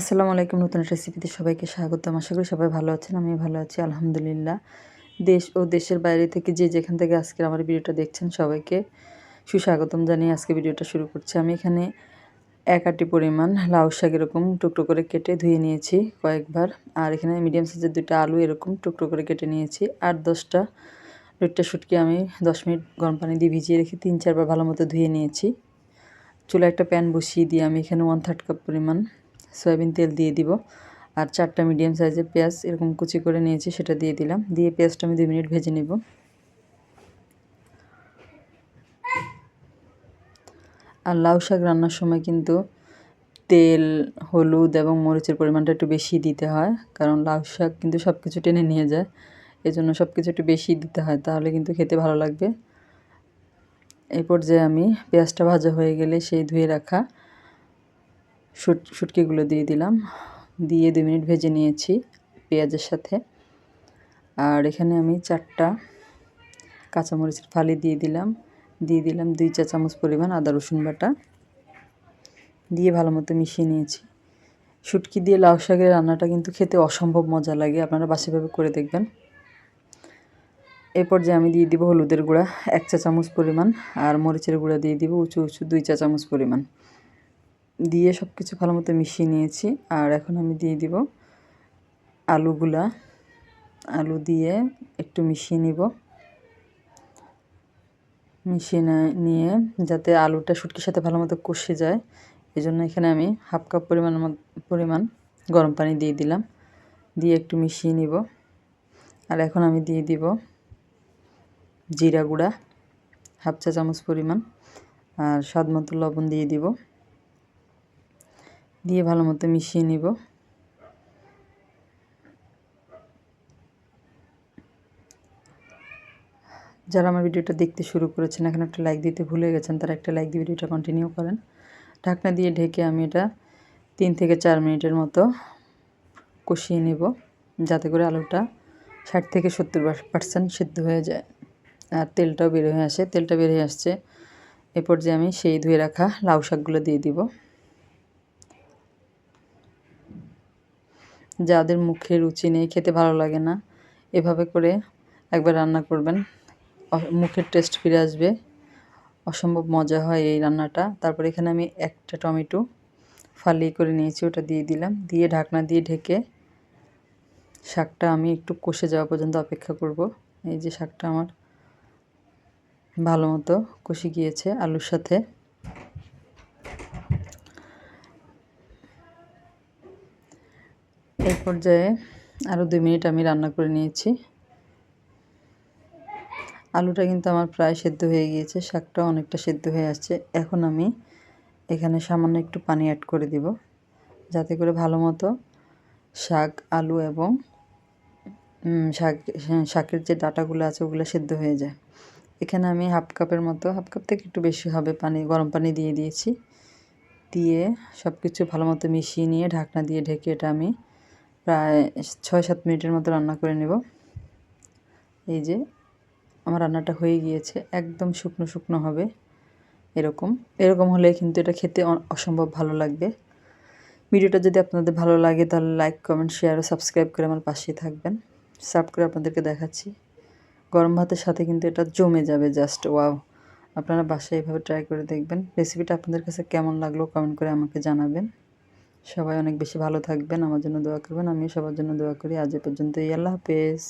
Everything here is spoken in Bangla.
আসসালামু আলাইকুম, নতুন রেসিপিতে সবাইকে স্বাগতম। আশা করি সবাই ভালো আছেন, আমি ভালো আছি, আলহামদুলিল্লাহ। দেশ ও দেশের বাইরে থেকে যে যেখান থেকে আজকে আমার ভিডিওটা দেখছেন সবাইকে সুস্বাগতম জানিয়ে আজকে ভিডিওটা শুরু করছি। আমি এখানে এক আটি পরিমাণ লাউ শাক এরকম টুকরো করে কেটে ধুয়ে নিয়েছি কয়েকবার। আর এখানে মিডিয়াম সাইজের দুটো আলু এরকম টুকরো করে কেটে নিয়েছি। আর দশটা দুইটা শুটকি আমি দশ মিনিট গরম পানি দিয়ে ভিজিয়ে রেখে তিন, চারবার ভালো মতো ধুয়ে নিয়েছি। চুলা একটা প্যান বসিয়ে দিয়ে আমি এখানে ওয়ান থার্ড কাপ পরিমাণ সয়াবিন তেল দিয়ে দিব। আর চারটা মিডিয়াম সাইজের পেঁয়াজ এরকম কুচি করে নিয়েছি, সেটা দিয়ে দিলাম। দিয়ে পেঁয়াজটা আমি দুই মিনিট ভেজে নেব। আর লাউ শাক রান্নার সময় কিন্তু তেল, হলুদ এবং মরিচের পরিমাণটা একটু বেশি দিতে হয়, কারণ লাউ শাক কিন্তু সব কিছু টেনে নিয়ে যায়। এজন্য সব কিছু একটু বেশি দিতে হয়, তাহলে কিন্তু খেতে ভালো লাগবে। এই পর্যায়ে আমি পেঁয়াজটা ভাজা হয়ে গেলে সেই ধুয়ে রাখা শুট, শুটকিগুলো দিয়ে দিলাম। দিয়ে দুই মিনিট ভেজে নিয়েছি পেঁয়াজের সাথে। আর এখানে আমি চারটা কাঁচামরিচের ফালি দিয়ে দিলাম। দিয়ে দিলাম দুই চা চামচ পরিমাণ আদা, রসুন বাটা। দিয়ে ভালো মতো মিশিয়ে নিয়েছি। শুটকি দিয়ে লাউ শাকের রান্নাটা কিন্তু খেতে অসম্ভব মজা লাগে। আপনারা বাসিভাবে করে দেখবেন। এরপর যে আমি দিয়ে দিব হলুদের গুঁড়া, এক চা চামচ পরিমাণ। আর মরিচের গুঁড়া দিয়ে দিব উঁচু উঁচু দুই চা চামচ পরিমাণ। দিয়ে সব কিছু ভালো মতো মিশিয়ে নিয়েছি। আর এখন আমি দিয়ে দিব আলুগুলা। আলু দিয়ে একটু মিশিয়ে নিব। মিশিয়ে নিয়ে যাতে আলুটা শুটকির সাথে ভালো মতো কষে যায় এই জন্য এখানে আমি হাফ কাপ পরিমাণ পরিমাণ গরম পানি দিয়ে দিলাম। দিয়ে একটু মিশিয়ে নিব। আর এখন আমি দিয়ে দিব জিরা গুঁড়া, হাফ চা চামচ পরিমাণ। আর স্বাদ মতো লবণ দিয়ে দিব। দিয়ে ভালো মতো মিশিয়ে নিব। যারা আমার ভিডিওটা দেখতে শুরু করেছেন, এখন একটা লাইক দিতে ভুলে গেছেন, তারা একটা লাইক দিয়ে ভিডিওটা কন্টিনিউ করেন। ঢাকনা দিয়ে ঢেকে আমি এটা তিন থেকে চার মিনিটের মতো কষিয়ে নেব, যাতে করে আলুটা ষাট থেকে সত্তর পার্সেন্ট সিদ্ধ হয়ে যায় আর তেলটাও বের হয়ে আসে। তেলটা বের হয়ে আসছে, এরপর যে আমি সেই ধুয়ে রাখা লাউ শাকগুলো দিয়ে দিব। যাদের মুখে রুচি নেই, খেতে ভালো লাগে না, এভাবে করে একবার রান্না করবেন। মুখের টেস্ট ফিরে আসবে। অসম্ভব মজা হয় এই রান্নাটা। তারপর এখানে আমি একটা টমেটো ফালি করে নিয়েছি, ওটা দিয়ে দিলাম। দিয়ে ঢাকনা দিয়ে ঢেকে শাকটা আমি একটু কষে যাওয়া পর্যন্ত অপেক্ষা করব। এই যে শাকটা আমার ভালো মতো কষে গিয়েছে আলুর সাথে এই পর্যায়ে আরও দুই মিনিট আমি রান্না করে নিয়েছি। আলুটা কিন্তু আমার প্রায় সেদ্ধ হয়ে গিয়েছে, শাকটাও অনেকটা সেদ্ধ হয়ে আসছে। এখন আমি এখানে সামান্য একটু পানি অ্যাড করে দিব, যাতে করে ভালো মতো শাক, আলু এবং শাক, শাকের যে ডাটাগুলো আছে ওগুলো সেদ্ধ হয়ে যায়। এখানে আমি হাফ কাপের মতো, হাফ কাপ থেকে একটু বেশি হবে পানি, গরম পানি দিয়ে দিয়েছি। দিয়ে সব কিছু ভালো মতো মিশিয়ে নিয়ে ঢাকনা দিয়ে ঢেকে এটা আমি প্রায় ছয় সাত মিনিটের মতো রান্না করে নেব। এই যে, আমার রান্নাটা হয়ে গিয়েছে, একদম শুকনো শুকনো হবে, এরকম। এরকম হলে কিন্তু এটা খেতে অসম্ভব ভালো লাগবে। ভিডিওটা যদি আপনাদের ভালো লাগে, তাহলে লাইক কমেন্ট শেয়ার ও সাবস্ক্রাইব করে আমার পাশেই থাকবেন। সার্ভ করে আপনাদেরকে দেখাচ্ছি। গরম ভাতের সাথে কিন্তু এটা জমে যাবে জাস্ট ওয়াও আপনারা বাসায় এভাবে ট্রাই করে দেখবেন। রেসিপিটা আপনাদের কাছে কেমন লাগল কমেন্ট করে আমাকে জানাবেন। সবাই অনেক বেশি ভালো থাকবেন, আমার জন্য দোয়া করবেন, আমিও সবার জন্য দোয়া করি। আজ এ পর্যন্তই, আল্লাহ হাফেজ।